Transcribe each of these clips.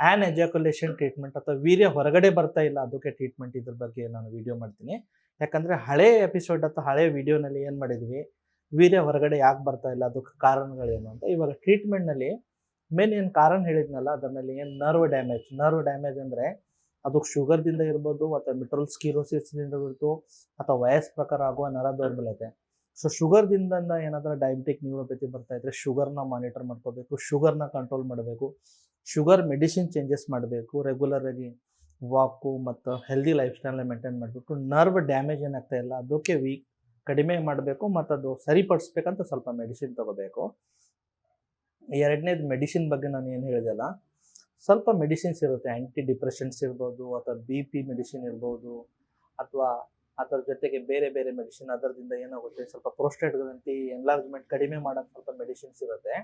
An ejaculation treatment ಅಥವಾ ವೀರ್ಯ ಹೊರಗಡೆ ಬರ್ತಾ ಇಲ್ಲ ಅದಕ್ಕೆ ಟ್ರೀಟ್ಮೆಂಟ್ ಇದ್ರ ಬಗ್ಗೆ ನಾನು ವಿಡಿಯೋ ಮಾಡ್ತೀನಿ. ಯಾಕಂದರೆ ಹಳೆ ಎಪಿಸೋಡ್ ಅಥವಾ ಹಳೆ ವಿಡಿಯೋನಲ್ಲಿ ಏನು ಮಾಡಿದ್ವಿ? ವೀರ್ಯ ಹೊರಗಡೆ ಯಾಕೆ ಬರ್ತಾ ಇಲ್ಲ, ಅದಕ್ಕೆ ಕಾರಣಗಳೇನು ಅಂತ. ಇವಾಗ ಟ್ರೀಟ್ಮೆಂಟ್ನಲ್ಲಿ ಮೇನ್ ಏನು ಕಾರಣ ಹೇಳಿದ್ನಲ್ಲ, ಅದರಲ್ಲಿ ಏನು ನರ್ವ್ ಡ್ಯಾಮೇಜ್ ನರ್ವ್ ಡ್ಯಾಮೇಜ್ ಅಂದರೆ ಅದು ಶುಗರ್ದಿಂದ ಇರ್ಬೋದು, ಅಥವಾ ಮಿಟ್ರಲ್ ಸ್ಕಿರೋಸಿಸ್ದಿಂದ ಇರ್ಬೋದು, ಅಥವಾ ವಯಸ್ಸು ಪ್ರಕಾರ ಆಗುವ ನರ ದೌರ್ಬಲ್ಯತೆ. ಸೊ ಶುಗರ್ದಿಂದ ಏನಾದರೂ ಡಯಾಬಿಟಿಕ್ ನ್ಯೂರೋಪತಿ ಬರ್ತಾ ಇದ್ರೆ ಶುಗರ್ನ ಮಾನಿಟರ್ ಮಾಡ್ಕೋಬೇಕು ಶುಗರ್ನ ಕಂಟ್ರೋಲ್ ಮಾಡಬೇಕು. ಶುಗರ್ ಮೆಡಿಸಿನ್ ಚೇಂಜಸ್ ಮಾಡಬೇಕು ರೆಗ್ಯುಲರ್ ಆಗಿ ವಾಕು ಮತ್ತು ಹೆಲ್ದಿ ಲೈಫ್ ಸ್ಟೈಲ್ನ ಮೇಂಟೈನ್ ಮಾಡಿಬಿಟ್ಟು ನರ್ವ್ ಡ್ಯಾಮೇಜ್ ಏನಾಗ್ತಾ ಇಲ್ಲ, ಅದಕ್ಕೆ ವೀಕ್ ಕಡಿಮೆ ಮಾಡಬೇಕು ಮತ್ತು ಅದು ಸರಿಪಡಿಸ್ಬೇಕಂತ ಸ್ವಲ್ಪ ಮೆಡಿಸಿನ್ ತಗೋಬೇಕು. ಎರಡನೇದು ಮೆಡಿಸಿನ್ ಬಗ್ಗೆ ನಾನು ಏನು ಹೇಳಿದೆಲ್ಲ ಸ್ವಲ್ಪ ಮೆಡಿಸಿನ್ಸ್ ಇರುತ್ತೆ ಆ್ಯಂಟಿ ಡಿಪ್ರೆಷನ್ಸ್ ಇರ್ಬೋದು, ಅಥವಾ ಬಿ ಪಿ ಮೆಡಿಸಿನ್ ಇರ್ಬೋದು, ಅಥವಾ ಅದರ ಜೊತೆಗೆ ಬೇರೆ ಬೇರೆ ಮೆಡಿಸಿನ್ ಅದರದಿಂದ ಏನಾಗುತ್ತೆ, ಸ್ವಲ್ಪ ಪ್ರೋಸ್ಟೇಟ್ ಗ್ರಂಥಿ ಎನ್ಲಾರ್ಜ್ಮೆಂಟ್ ಕಡಿಮೆ ಮಾಡೋಕ್ಕೆ ಸ್ವಲ್ಪ ಮೆಡಿಸಿನ್ಸ್ ಇರುತ್ತೆ.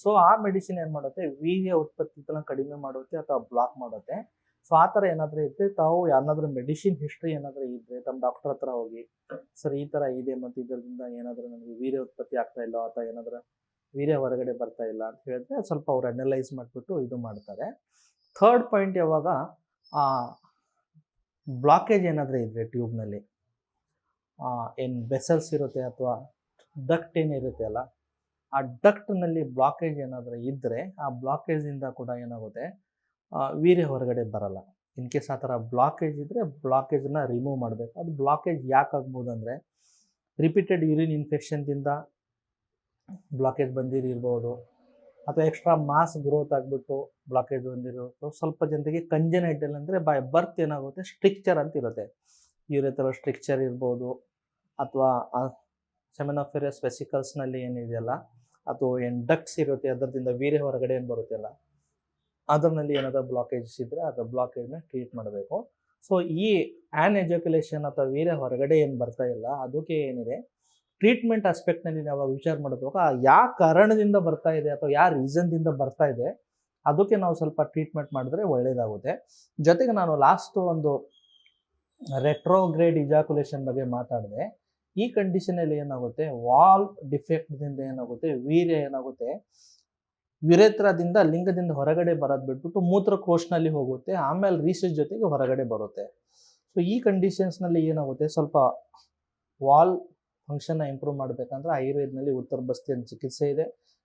ಸೊ ಆ ಮೆಡಿಸಿನ್ ಏನು ಮಾಡುತ್ತೆ? ವೀರ್ಯ ಉತ್ಪತ್ತಿನ ಕಡಿಮೆ ಮಾಡುತ್ತೆ ಅಥವಾ ಬ್ಲಾಕ್ ಮಾಡುತ್ತೆ. ಸೊ ಆ ಥರ ಏನಾದರೂ ಇದ್ದರೆ ತಾವು ಯಾರನ್ನಾದ್ರೂ ಮೆಡಿಸಿನ್ ಹಿಸ್ಟ್ರಿ ಏನಾದರೂ ಇದ್ದರೆ ತಮ್ಮ ಡಾಕ್ಟರ್ ಹತ್ರ ಹೋಗಿ, ಸರ್, ಈ ಥರ ಇದೆ ಮತ್ತು ಇದರಿಂದ ಏನಾದರೂ ನನಗೆ ವೀರ್ಯ ಉತ್ಪತ್ತಿ ಆಗ್ತಾ ಇಲ್ಲ ಅಥವಾ ಏನಾದರೂ ವೀರ್ಯ ಹೊರಗಡೆ ಬರ್ತಾ ಇಲ್ಲ? ಅಂತ ಹೇಳಿದ್ರೆ ಸ್ವಲ್ಪ ಅವ್ರು ಅನಲೈಸ್ ಮಾಡಿಬಿಟ್ಟು ಇದು ಮಾಡ್ತಾರೆ. ಥರ್ಡ್ ಪಾಯಿಂಟ್ ಯಾವಾಗ? ಆ ಬ್ಲಾಕೇಜ್ ಏನಾದರೂ ಇದ್ದರೆ ಟ್ಯೂಬ್ನಲ್ಲಿ ಏನು ಬೆಸಲ್ಸ್ ಇರುತ್ತೆ ಅಥವಾ ಡಕ್ಟ್ ಏನಿರುತ್ತೆ ಅಲ್ಲ? ಆ ಡಕ್ಟ್ನಲ್ಲಿ ಬ್ಲಾಕೇಜ್ ಏನಾದರೂ ಇದ್ದರೆ ಆ ಬ್ಲಾಕೇಜಿಂದ ಕೂಡ ಏನಾಗುತ್ತೆ ವೀರ್ಯ ಹೊರಗಡೆ ಬರಲ್ಲ. ಇನ್ ಕೇಸ್ ಆ ಥರ ಬ್ಲಾಕೇಜ್ ಇದ್ದರೆ ಬ್ಲಾಕೇಜನ್ನ ರಿಮೂವ್ ಮಾಡಬೇಕು. ಅದು ಬ್ಲಾಕೇಜ್ ಯಾಕೆ ಅಂದರೆ ರಿಪೀಟೆಡ್ ಯೂರಿನ್ ಇನ್ಫೆಕ್ಷನ್ದಿಂದ ಬ್ಲಾಕೇಜ್ ಬಂದಿರಿರ್ಬೋದು ಅಥವಾ ಎಕ್ಸ್ಟ್ರಾ ಮಾಸ್ ಗ್ರೋತ್ ಆಗಿಬಿಟ್ಟು ಬ್ಲಾಕೇಜ್ ಬಂದಿರೋದು ಸ್ವಲ್ಪ ಜನರಿಗೆ ಕಂಜನೈಟಲ್ ಅಂದರೆ ಬೈ ಬರ್ತ್ ಏನಾಗುತ್ತೆ ಸ್ಟ್ರಿಕ್ಚರ್ ಅಂತ ಇರುತ್ತೆ. ಯೂರೆಥರ ಸ್ಟ್ರಿಕ್ಚರ್ ಇರ್ಬೋದು. ಅಥವಾ ಸೆಮೆನೋಫೆರಸ್ ವೆಸಿಕಲ್ಸ್ನಲ್ಲಿ ಏನಿದೆಯಲ್ಲ, ಅದು ಏನು ಡಕ್ಸ್ ಇರುತ್ತೆ, ಅದರದಿಂದ ವೀರ್ಯ ಹೊರಗಡೆ ಏನು ಬರುತ್ತಲ್ಲ ಅದರಲ್ಲಿ ಏನಾದರೂ ಬ್ಲಾಕೇಜಸ್ ಇದ್ದರೆ ಅದು ಬ್ಲಾಕೇಜ್ನ ಟ್ರೀಟ್ ಮಾಡಬೇಕು. ಸೊ ಈ ಆ್ಯನ್ ಎಜುಕುಲೇಷನ್ ಅಥವಾ ವೀರ್ಯ ಹೊರಗಡೆ ಏನು ಬರ್ತಾ ಇಲ್ಲ, ಅದಕ್ಕೆ ಏನಿದೆ ಟ್ರೀಟ್ಮೆಂಟ್ ಆಸ್ಪೆಕ್ಟ್ನಲ್ಲಿ ನಾವು ವಿಚಾರ ಆ ಯಾವ ಕಾರಣದಿಂದ ಬರ್ತಾ ಇದೆ ಅಥವಾ ಯಾವ ರೀಸನ್ದಿಂದ ಬರ್ತಾ ಇದೆ, ಅದಕ್ಕೆ ನಾವು ಸ್ವಲ್ಪ ಟ್ರೀಟ್ಮೆಂಟ್ ಮಾಡಿದ್ರೆ ಒಳ್ಳೆಯದಾಗುತ್ತೆ ಜೊತೆಗೆ ನಾನು ಲಾಸ್ಟ್ ಒಂದು ರೆಟ್ರೋಗ್ರೇಡ್ ಇಜಾಕುಲೇಷನ್ ಬಗ್ಗೆ ಮಾತಾಡಿದೆ. ಈ ಕಂಡೀಷನಲ್ಲಿ ಏನಾಗುತ್ತೆ? ವಾಲ್ ಡಿಫೆಕ್ಟ್ದಿಂದ ಏನಾಗುತ್ತೆ? ವೀರ್ಯ ಏನಾಗುತ್ತೆ? ವಿರೇತ್ರದಿಂದ, ಲಿಂಗದಿಂದ ಹೊರಗಡೆ ಬರೋದು ಬಿಟ್ಬಿಟ್ಟು ಮೂತ್ರಕೋಶನಲ್ಲಿ ಹೋಗುತ್ತೆ. ಆಮೇಲೆ ರೀಸಸ್ ಜೊತೆಗೆ ಹೊರಗಡೆ ಬರುತ್ತೆ. ಸೊ ಈ ಕಂಡೀಷನ್ಸ್ನಲ್ಲಿ ಏನಾಗುತ್ತೆ? ಸ್ವಲ್ಪ ವಾಲ್ ಫಂಕ್ಷನ್ನ ಇಂಪ್ರೂವ್ ಮಾಡಬೇಕಂದ್ರೆ ಆಯುರ್ವೇದನಲ್ಲಿ ಉತ್ತರ ಬಸ್ತಿಯ ಚಿಕಿತ್ಸೆ ಇದೆ.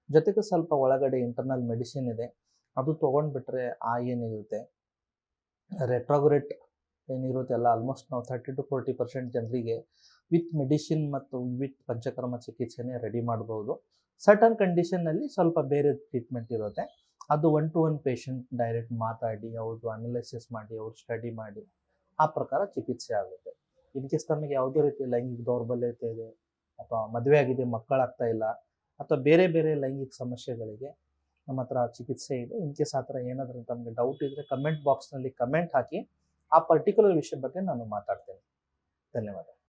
ಜೊತೆಗೆ ಸ್ವಲ್ಪ ಒಳಗಡೆ ಇಂಟರ್ನಲ್ ಮೆಡಿಸಿನ್ ಇದೆ. ಅದು ತೊಗೊಂಡ್ಬಿಟ್ರೆ ಆ ಏನಿರುತ್ತೆ? ರೆಟ್ರೋಗ್ರೇಟ್ ಏನಿರುತ್ತೆ ಎಲ್ಲ ಆಲ್ಮೋಸ್ಟ್ ನಾವು ಥರ್ಟಿ ಟು ಫೋರ್ಟಿ ಪರ್ಸೆಂಟ್ ಜನರಿಗೆ ವಿತ್ ಮೆಡಿಸಿನ್ ಮತ್ತು ವಿತ್ ಪಂಚಕರ್ಮ ಚಿಕಿತ್ಸೆನೇ ರೆಡಿ ಮಾಡ್ಬೋದು. ಸರ್ಟನ್ ಕಂಡೀಷನ್ನಲ್ಲಿ ಸ್ವಲ್ಪ ಬೇರೆ ಟ್ರೀಟ್ಮೆಂಟ್ ಇರುತ್ತೆ. ಅದು one to one patient direct ಮಾತಾಡಿ ಅವ್ರದ್ದು ಅನಲೈಸಿಸ್ ಮಾಡಿ, ಅವ್ರು ಸ್ಟಡಿ ಮಾಡಿ, ಆ ಪ್ರಕಾರ ಚಿಕಿತ್ಸೆ ಆಗುತ್ತೆ. ಇನ್ ಕೇಸ್ ತಮಗೆ ಯಾವುದೇ ರೀತಿ ಲೈಂಗಿಕ ದೌರ್ಬಲ್ಯತೆ ಇದೆ ಅಥವಾ ಮದುವೆ ಆಗಿದೆ, ಮಕ್ಕಳಾಗ್ತಾ ಇಲ್ಲ ಅಥವಾ ಬೇರೆ ಬೇರೆ ಲೈಂಗಿಕ ಸಮಸ್ಯೆಗಳಿಗೆ ನಮ್ಮ ಹತ್ರ ಚಿಕಿತ್ಸೆ ಇದೆ. ಇನ್ ಕೇಸ್ ಆ ಥರ ಏನಾದರೂ ತಮಗೆ ಡೌಟ್ ಇದ್ದರೆ ಕಮೆಂಟ್ ಬಾಕ್ಸ್ನಲ್ಲಿ ಕಮೆಂಟ್ ಹಾಕಿ. ಆ ಪರ್ಟಿಕ್ಯುಲರ್ ವಿಷಯ ಬಗ್ಗೆ ನಾನು ಮಾತಾಡ್ತೇನೆ. ಧನ್ಯವಾದ.